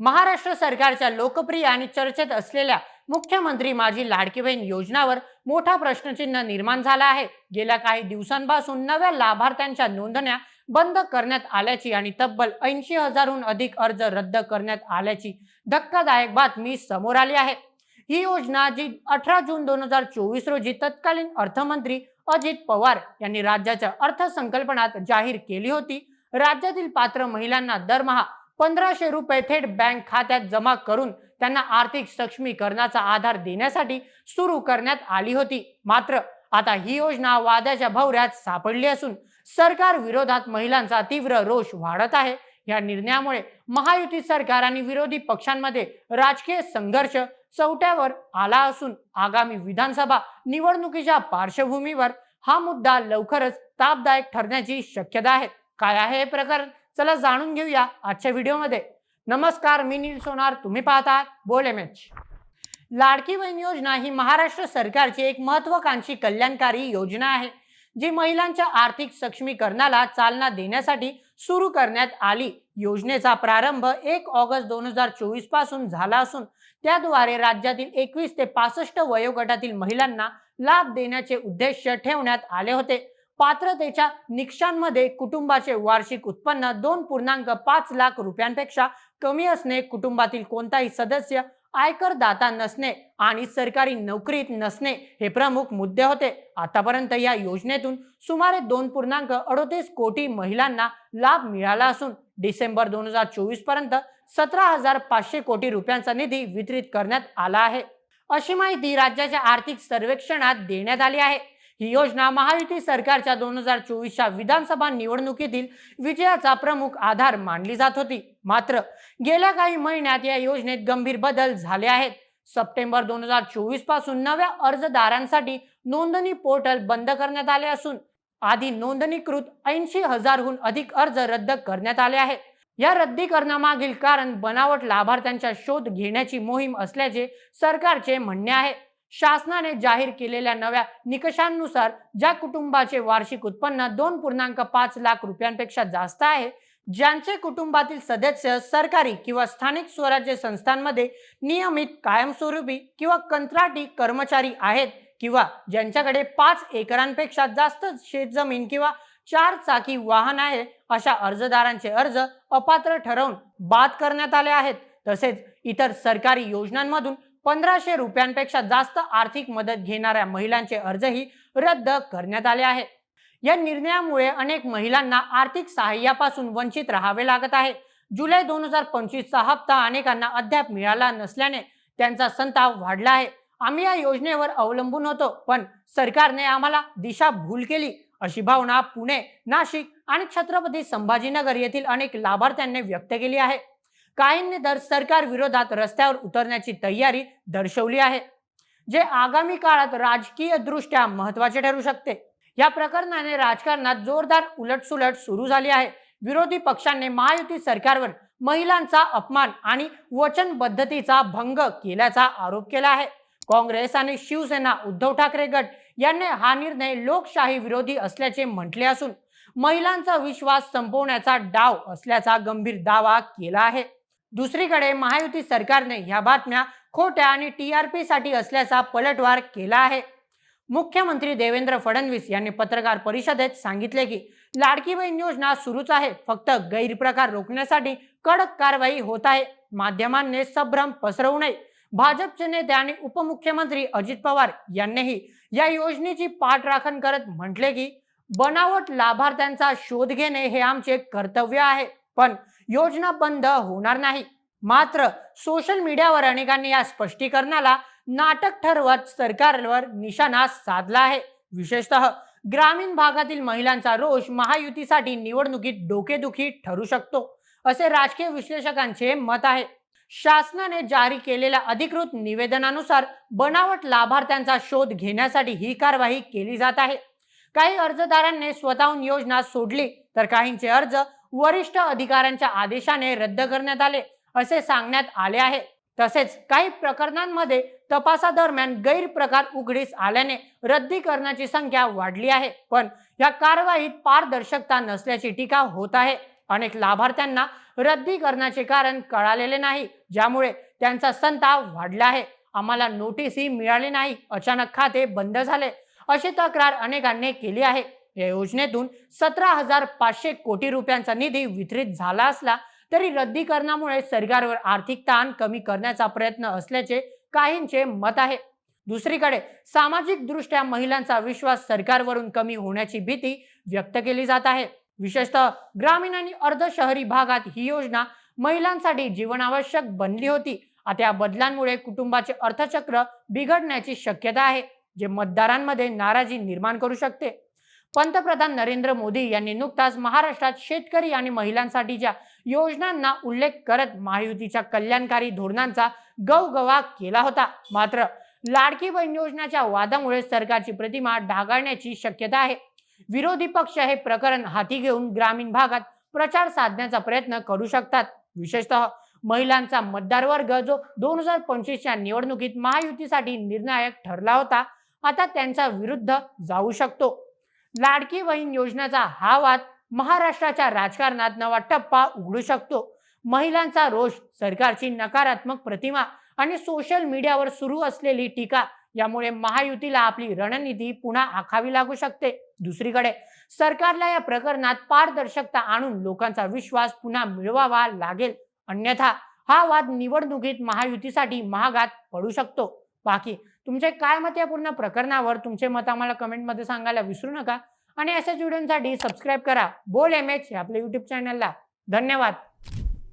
महाराष्ट्र सरकारच्या लोकप्रिय आणि चर्चेत असलेल्या मुख्यमंत्री माझी लाडकी बहीण योजनावर मोठा प्रश्नचिन्ह निर्माण झाला आहे. गेल्या काही दिवसांपासून नव्या लाभार्थ्यांच्या नोंदण्या बंद करण्यात आल्याची आणि तब्बल ऐंशी हजारहून अधिक अर्ज रद्द करण्यात आल्याची धक्कादायक बातमी समोर आली आहे. ही योजना जी अठरा जून दोन हजार चोवीस रोजी तत्कालीन अर्थमंत्री अजित पवार यांनी राज्याच्या अर्थसंकल्पनात जाहीर केली होती. राज्यातील पात्र महिलांना दरमहा पंधराशे रुपये थेट बँक खात्यात जमा करून त्यांना आर्थिक सक्षमीकरणाचा आधार देण्यासाठी सुरू करण्यात आली होती. मात्र आता ही योजना वादाच्या भवऱ्यात सापडली असून सरकार विरोधात महिलांचा तीव्र रोष वाढत आहे. या निर्णयामुळे महायुती सरकार आणि विरोधी पक्षांमध्ये राजकीय संघर्ष चौट्यावर आला असून आगामी विधानसभा निवडणुकीच्या पार्श्वभूमीवर हा मुद्दा लवकरच तापदायक ठरण्याची शक्यता आहे. काय आहे हे प्रकरण? चला जाणून घेऊया आजच्या व्हिडिओमध्ये. नमस्कार मी नील सोनार. तुम्ही पाहतात बोल एम एच लाडकी बहीण योजना ही महाराष्ट्र सरकारची एक महत्वाकांक्षी कल्याणकारी योजना आहे जी महिलांच्या आर्थिक सक्षमीकरणाला चालना देण्यासाठी सुरू करण्यात आली. योजनेचा प्रारंभ एक ऑगस्ट दोन हजार चोवीसपासून झाला असून त्याद्वारे राज्यातील एकवीस ते पासष्ट वयोगटातील महिलांना लाभ देण्याचे उद्देश ठेवण्यात आले होते. पात्रतेच्या निकषांमध्ये कुटुंबाचे वार्षिक उत्पन्न दोन पूर्णांक पाच लाख रुपयांपेक्षा कमी असणे कुटुंबातील कोणताही सदस्य आयकर दाता नसणे आणि सरकारी नोकरीत नसणे हे प्रमुख मुद्दे होते. आतापर्यंत या योजनेतून सुमारे दोन पूर्णांक अडोतीस कोटी महिलांना लाभ मिळाला असून डिसेंबर दोन हजार चोवीसपर्यंत सतरा हजार पाचशे कोटी रुपयांचा निधी वितरित करण्यात आला आहे. अशी माहिती राज्याच्या आर्थिक सर्वेक्षणात देण्यात आली आहे. ही योजना महायुती सरकारच्या दोन हजार चोवीसच्या विधानसभा निवडणुकीतील विजयाचा प्रमुख आधार मानली जात होती. मात्र गेल्या काही महिन्यात या योजनेत गंभीर बदल झाले आहेत. सप्टेंबर दोन हजार चोवीसपासून नव्या अर्जदारांसाठी नोंदणी पोर्टल बंद करण्यात आले असून आधी नोंदणीकृत ऐंशी हजारहून अधिक अर्ज रद्द करण्यात आले आहेत. या रद्दीकरणामागील कारण बनावट लाभार्थ्यांचा शोध घेण्याची मोहीम असल्याचे सरकारचे म्हणणे आहे. शासनाने जाहीर केलेल्या नव्या निकषांनुसार ज्या कुटुंबाचे वार्षिक उत्पन्न दोन पूर्णांक पाच लाख रुपयांपेक्षा जास्त आहे ज्यांचे कुटुंबातील सदस्य सरकारी किंवा स्थानिक स्वराज्य संस्थांमध्ये नियमित कायमस्वरूपी किंवा कंत्राटी कर्मचारी आहेत किंवा ज्यांच्याकडे पाच एकरांपेक्षा जास्त शेतजमीन किंवा चार चाकी वाहन आहे अशा अर्जदारांचे अर्ज अपात्र ठरवून बाद करण्यात आले आहेत. तसेच इतर सरकारी योजनांमधून पंधराशे रुपयांपेक्षा जास्त आर्थिक मदत घेणाऱ्या महिलांचे अर्जही रद्द करण्यात आले आहे. या निर्णयामुळे अनेक महिलांना आर्थिक सहाय्यापासून वंचित राहावे लागत आहे. जुलै दोन हजार पंचवीसचा हप्ता अनेकांना अद्याप मिळाला नसल्याने त्यांचा संताप वाढला आहे. आम्ही या योजनेवर अवलंबून होतो पण सरकारने आम्हाला दिशा भूल केली. अशी भावना पुणे नाशिक आणि छत्रपती संभाजीनगर येथील अनेक लाभार्थ्यांनी व्यक्त केली आहे. काहींनी दर सरकार विरोधात रस्त्यावर उतरण्याची तयारी दर्शवली आहे जे आगामी काळात राजकीय दृष्ट्या महत्त्वाचे ठरू शकते. या प्रकरणाने राजकारणात जोरदार उलटसुलट सुरू झाली आहे. विरोधी पक्षांनी महायुती सरकारवर महिलांचा अपमान आणि वचनबद्धतेचा भंग केल्याचा आरोप केला आहे. काँग्रेस आणि शिवसेना उद्धव ठाकरे गट यांनी हा निर्णय लोकशाही विरोधी असल्याचे म्हटले असून महिलांचा विश्वास संपवण्याचा डाव असल्याचा गंभीर दावा केला आहे. दुसरीकडे महायुती सरकारने ह्या बातम्या खोट्या आणि टी आर पी साठी असल्याचा पलटवार केला आहे. मुख्यमंत्री देवेंद्र फडणवीस यांनी पत्रकार परिषदेत सांगितले की लाडकी बहीण योजना सुरूच आहे फक्त गैरप्रकार रोखण्यासाठी कडक कारवाई होत आहे. माध्यमांनी संभ्रम पसरवू नये. भाजपचे नेते आणि उपमुख्यमंत्री अजित पवार यांनीही या योजनेची पाठराखण करत म्हटले की बनावट लाभार्थ्यांचा शोध घेणे हे आमचे कर्तव्य आहे. पण योजना बंद होणार नाही. मात्र सोशल मीडियावर अनेकांनी या स्पष्टीकरणाला नाटक ठरवत सरकारवर निशाणा साधला आहे. विशेषतः ग्रामीण भागातील महिलांचा रोष महायुतीसाठी निवडणुकीत डोकेदुखी ठरू शकतो असे राजकीय विश्लेषकांचे मत आहे. शासनाने जारी केलेल्या अधिकृत निवेदनानुसार बनावट लाभार्थ्यांचा शोध घेण्यासाठी ही कारवाई केली जात आहे. काही अर्जदारांनी स्वतःहून योजना सोडली तर काहींचे अर्ज वरिष्ठ अधिकाऱ्यांच्या आदेशाने रद्द करण्यात आले असे सांगण्यात आले आहे. तसेच काही प्रकरणांमध्ये तपासादरम्यान गैरप्रकार उघडीस आल्याने रद्दीकरणाची संख्या वाढली आहे. पण या कारवाईत पारदर्शकता नसल्याची टीका होत आहे. अनेक लाभार्थ्यांना रद्दीकरणाचे कारण कळालेले नाही ज्यामुळे त्यांचा संताप वाढला आहे. आम्हाला नोटीसही मिळाली नाही. अचानक खाते बंद झाले. अशी तक्रार अनेकांनी केली आहे. या योजनेतून सतरा हजार पाचशे कोटी रुपयांचा निधी वितरित झाला असला तरी रद्दीकरणामुळे सरकारवर आर्थिक ताण कमी करण्याचा प्रयत्न असल्याचे काहींचे मत आहे. दुसरीकडे सामाजिक दृष्ट्या महिलांचा विश्वास सरकारवरून कमी होण्याची भीती व्यक्त केली जात आहे. विशेषतः ग्रामीण आणि अर्ध शहरी भागात ही योजना महिलांसाठी जीवनावश्यक बनली होती. आता या बदलांमुळे कुटुंबाचे अर्थचक्र बिघडण्याची शक्यता आहे जे मतदारांमध्ये नाराजी निर्माण करू शकते. पंतप्रधान नरेंद्र मोदी यांनी नुकताच महाराष्ट्रात शेतकरी आणि महिलांसाठीच्या योजनांना उल्लेख करत महायुतीच्या कल्याणकारी धोरणांचा गवगवा केला होता. मात्र लाडकी बहीण योजनाच्या वादामुळे सरकारची प्रतिमा ढागाळण्याची शक्यता आहे. विरोधी पक्ष हे प्रकरण हाती घेऊन ग्रामीण भागात प्रचार साधण्याचा प्रयत्न करू शकतात. विशेषतः महिलांचा मतदार वर्ग जो दोन हजार पंचवीसच्या निवडणुकीत महायुतीसाठी निर्णायक ठरला होता आता त्यांच्या विरुद्ध जाऊ शकतो. लाडकी बहीण योजनेचा हा वाद महाराष्ट्राच्या राजकारणात नवा टप्पा उघडू शकतो. महिलांचा रोष सरकारची नकारात्मक प्रतिमा आणि सोशल मीडियावर सुरू असलेली टीका यामुळे महायुतीला आपली रणनीती पुन्हा आखावी लागू शकते. दुसरीकडे सरकारला या प्रकरणात पारदर्शकता आणून लोकांचा विश्वास पुन्हा मिळवावा लागेल. अन्यथा हा वाद निवडणुकीत महायुतीसाठी महागात पडू शकतो. बाकी तुमचे काय मत या पूर्ण प्रकरणावर? तुमचे मत आम्हाला कमेंटमध्ये सांगायला विसरू नका. आणि अशाच व्हिडिओसाठी सबस्क्राईब करा. बोल एम एच आपल्या युट्यूब चॅनलला धन्यवाद.